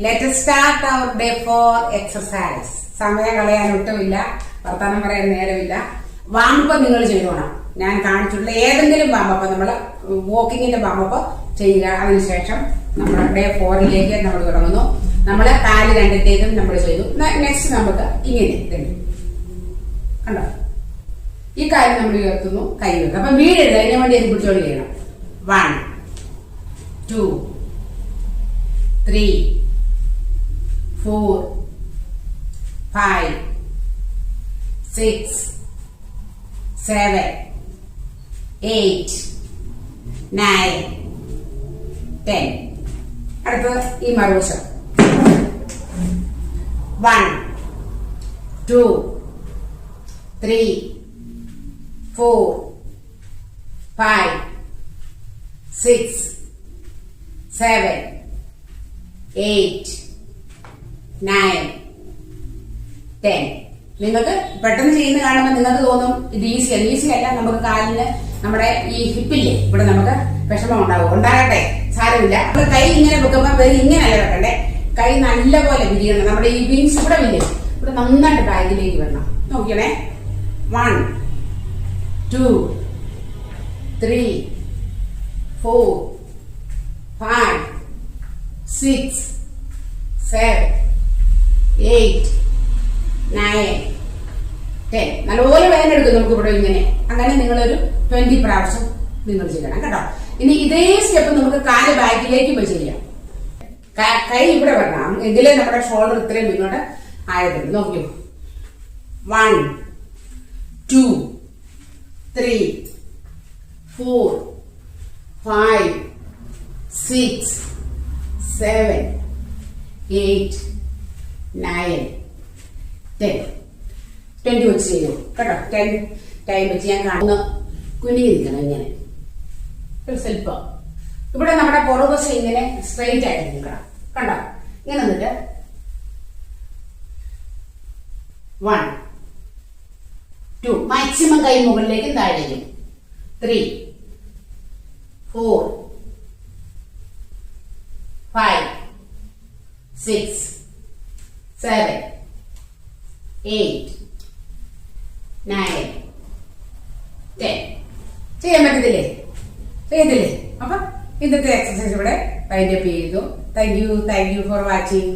Let start our day for exercise സമയം കളയാൻ ഒട്ടുമില്ല. വർത്തമാനം പറയാൻ നേരമില്ല. വാമപ്പ് നിങ്ങൾ ചെയ്തോണം. ഞാൻ കാണിച്ചിട്ടുള്ള ഏതെങ്കിലും വാമപ്പ് നമ്മൾ വാക്കിങ്ങിന്റെ വാമപ്പ് ചെയ്യുക. അതിനുശേഷം നമ്മൾ ഡേ ഫോറിലേക്ക് നമ്മൾ തുടങ്ങുന്നു. നമ്മൾ കാൽ രണ്ടിന്റേതും നമ്മൾ ചെയ്തു. നെക്സ്റ്റ് നമുക്ക് ഇങ്ങനെ ഇതുണ്ട്. കണ്ടോ? ഈ കാര്യം നമ്മൾ ഉയർത്തുന്നു കൈ വെക്കുക അപ്പൊ വീഴരുത് അതിനു വേണ്ടി എനിക്ക് പിടിച്ചോളി ചെയ്യണം. One two three four five six seven eight nine ten അടുത്തത് ഈ മറുവശം one two three four five six seven eight nine ten നിങ്ങൾക്ക് പെട്ടെന്ന് ചെയ്യുന്ന കാണുമ്പോൾ നിങ്ങൾക്ക് തോന്നും ഇത് ഈസിയാണ് ഈസി അല്ല. നമുക്ക് കാലിന് നമ്മുടെ ഈ ഹിപ്പില്ലേ ഇവിടെ നമുക്ക് വിഷമം ഉണ്ടാവും. ഉണ്ടാകട്ടെ. സാരമില്ല. നമ്മൾ കൈ ഇങ്ങനെ വെക്കുമ്പോൾ വെറും ഇങ്ങനെയല്ല വെക്കണ്ടേ? കൈ നല്ലപോലെ വിരിയണം. നമ്മുടെ ഈ വിങ്സ് ഇവിടെ വില്ലേ ഇവിടെ നന്നായിട്ട് ബാഗിലേക്ക് വരണം. നോക്കിയണേ one two three four five six seven eight nine ten നല്ലപോലെ നമുക്ക് ഇവിടെ ഇങ്ങനെ. അങ്ങനെ നിങ്ങളൊരു ട്വന്റി പ്രാവശ്യം നിങ്ങൾ ചെയ്യണം കേട്ടോ. ഇനി ഇതേ സ്റ്റെപ്പ് നമുക്ക് കാൽ ബാക്കിലേക്ക് പോയി ചെയ്യാം. ക- ഇവിടെ വരണം എങ്കിലേ നമ്മുടെ ഷോൾഡർ ഇത്രയും ഇങ്ങോട്ട് ആയത്. നോക്കൂ one two three four five six seven eight nine ten twenty വെച്ച് ചെയ്തു കേട്ടോ ടെൻ ടൈം വെച്ച് ഞാൻ കാണുന്ന കുനിയിരിക്കണം ഇങ്ങനെ. ഒരു സ്വല്പം ഇവിടെ നമ്മുടെ പുറകുവശം ഇങ്ങനെ സ്ട്രെയിറ്റ് ആയിട്ട് നിൽക്കണം. കണ്ടോ? ഇങ്ങനെ നിന്നിട്ട്. വൺ ടു മാക്സിമം കൈ മുകളിലേക്കും താഴേക്കും. Three four five six seven eight, nine, ten. ചെയ്യാൻ പറ്റത്തില്ലേ? ചെയ്തില്ലേ അപ്പൊ ഇന്നത്തെ എക്സസൈസ് ഇവിടെ വൈൻഡപ്പ് ചെയ്തു. Thank you thank you for watching